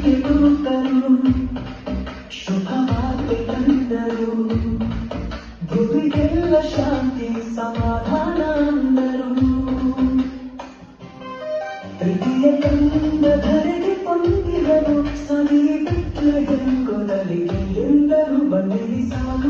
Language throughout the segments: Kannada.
ಮನೆಗೆ ಕೂತರು ಶುಭವಾರ್ತೆ ತಂದರು ಭುವಿಗೆಲ್ಲ ಶಾಂತಿ ಸಮಾಧಾನ ಅಂದರು ಪ್ರೀತಿಯ ಕಂದ ಧರೆಗೆ ಪೊಂದಿದರು ಸವಿ ಬೆತ್ತಲೆಗೊಂಗೊಡಲಿಗೆ ಎಲ್ಲರೂ ಬನ್ನಿರಿ ಸಾಗೋಣ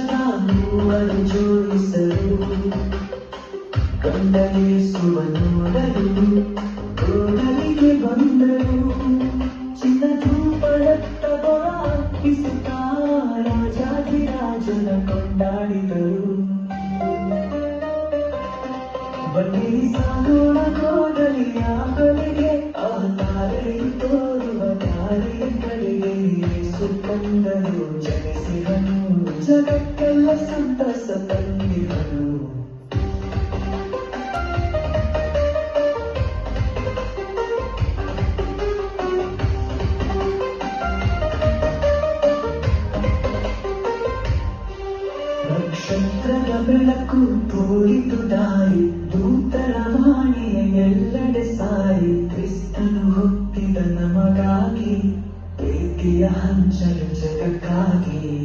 ಕಂಡಲೇಸುವ ನೋಡಲು ಗೋಡಲಿಗೆ ಬಂದರು ಚಿನ್ನ ಧೂಪಡತ್ತ ಅರ್ಪಿಸುತ್ತಾ ರಾಜಾಧಿರಾಜನ ಕೊಂಡಾಡಿದರು. ಬನ್ನಿ ಸಾಗೋಣ ಗೋಡಲಿಯ ಕಡೆಗೆ ಆ ತಾರೆ ತೋರುವ ಯೇಸು ಕಂಡನು ಜನಿಸಿದನು ಜಗಕ್ಕೆಲ್ಲ ಸಂತಸ ತಂದಿದನು. ನಕ್ಷತ್ರದ ಬೆಳಕು ತೋರಿತು ದಾರಿ, ದೂತರ ವಾಣಿಯ ಎಲ್ಲೆಡೆ ಸಾರಿ, ಕ್ರಿಸ್ತನು ಹುಟ್ಟಿದ ನಮಗಾಗಿ, ಪ್ರೀತಿಯ ಹಂಚಲು ಜಗಕ್ಕಾಗಿ.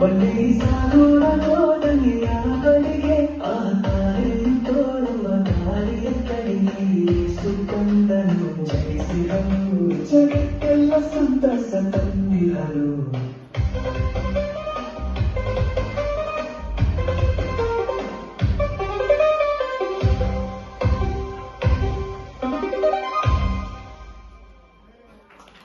ಬನ್ನಿ ಸಾಗೋಣ ಗೋಡಲಿಯ ಬಳಿಗೆ ಆ ತಾರೆ ತೋರುವ ದಾರಿಯ ಕಡೆಗೆ, ಯೇಸು ಜಯಿಸಿದನು. ಜಗಕ್ಕೆಲ್ಲ ಸಂತಸ ತಂದಿರಲು.